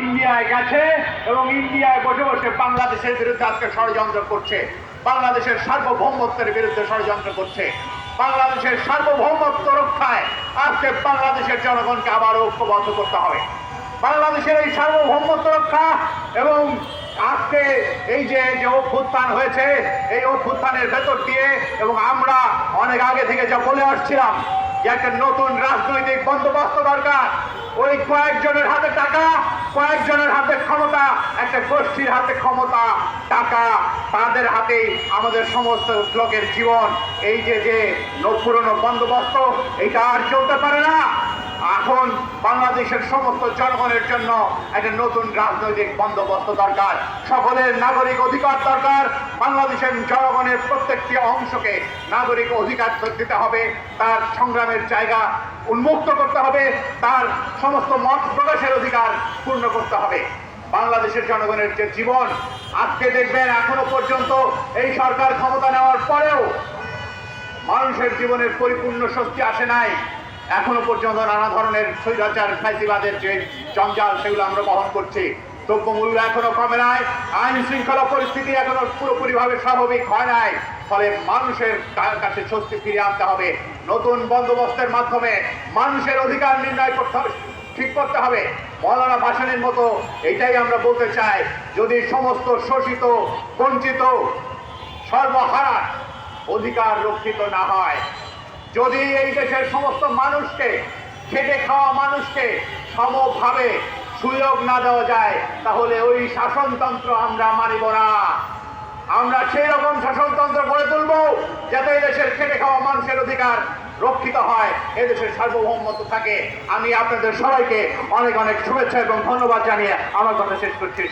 ইন্ডিয়ায় গেছে এবং ইন্ডিয়ায় বসে বসে বাংলাদেশের বিরুদ্ধে আজকে ষড়যন্ত্র করছে। বাংলাদেশের সার্বভৌমত্বের বিরুদ্ধে ষড়যন্ত্র করছে। বাংলাদেশের সার্বভৌমত্ব রক্ষায় আজকে বাংলাদেশের জনগণকে আবার ঐক্যবদ্ধ করতে হবে। বাংলাদেশের এই সার্বভৌমত্ব রক্ষা এবং আজকে এই যে যে অভ্যুত্থান হয়েছে, এই অভ্যুত্থানের ভেতর দিয়ে এবং আমরা অনেক আগে থেকে যা বলে আসছিলাম যে একটা নতুন রাজনৈতিক বন্দোবস্ত দরকার। ওই কয়েকজনের হাতে টাকা কয়েকজনের হাতে ক্ষমতা, একটা গোষ্ঠীর হাতে ক্ষমতা, টাকা, তাদের হাতেই আমাদের সমস্ত লোকের জীবন। এই যে যে পুরনো বন্দোবস্ত এটা আর চলতে পারে না। বাংলাদেশের সমস্ত জনগণের জন্য একটা নতুন রাজনৈতিক বন্দোবস্ত দরকার। সকলের নাগরিক অধিকার দরকার। বাংলাদেশের জনগণের প্রত্যেকটি অংশকে নাগরিক অধিকার দিতে হবে। তার সংগ্রামের জায়গা উন্মুক্ত করতে হবে। তার সমস্ত মত প্রকাশের অধিকার পূর্ণ করতে হবে। বাংলাদেশের জনগণের যে জীবন, আজকে দেখবেন এখনও পর্যন্ত এই সরকার ক্ষমতা নেওয়ার পরেও মানুষের জীবনের পরিপূর্ণ স্বস্তি আসে নাই। এখনও পর্যন্ত নানা ধরনের স্বৈরাচার ফাইসিবাদের যে জঞ্জাল সেগুলো আমরা বহন করছি। দ্রব্যমূল্য এখনও কমে নাই, আইন শৃঙ্খলা পরিস্থিতি এখনও পুরোপুরিভাবে স্বাভাবিক হয় নাই, ফলে মানুষের কাছে স্বস্তি ফিরিয়ে আনতে হবে। নতুন বন্দোবস্তের মাধ্যমে মানুষের অধিকার নির্ণয় করতে হবে, ঠিক করতে হবে। মৌলানা ভাসানের মতো এটাই আমরা বলতে চাই, যদি সমস্ত শোষিত, বঞ্চিত, সর্বহারা অধিকার রক্ষিত না হয় যদি এই দেশের সমস্ত মানুষকে, খেটে খাওয়া মানুষকে সমভাবে সুযোগ না দেওয়া যায়, তাহলে ওই শাসনতন্ত্র আমরা মানিব না। আমরা সেই রকম শাসনতন্ত্র গড়ে তুলব যাতে এই দেশের খেটে খাওয়া মানুষের অধিকার রক্ষিত হয়। এদেশের সার্বভৌমত্ব থাকে। আমি আপনাদের সবাইকে অনেক অনেক শুভেচ্ছা এবং ধন্যবাদ জানিয়ে আমার কথা শেষ করছি।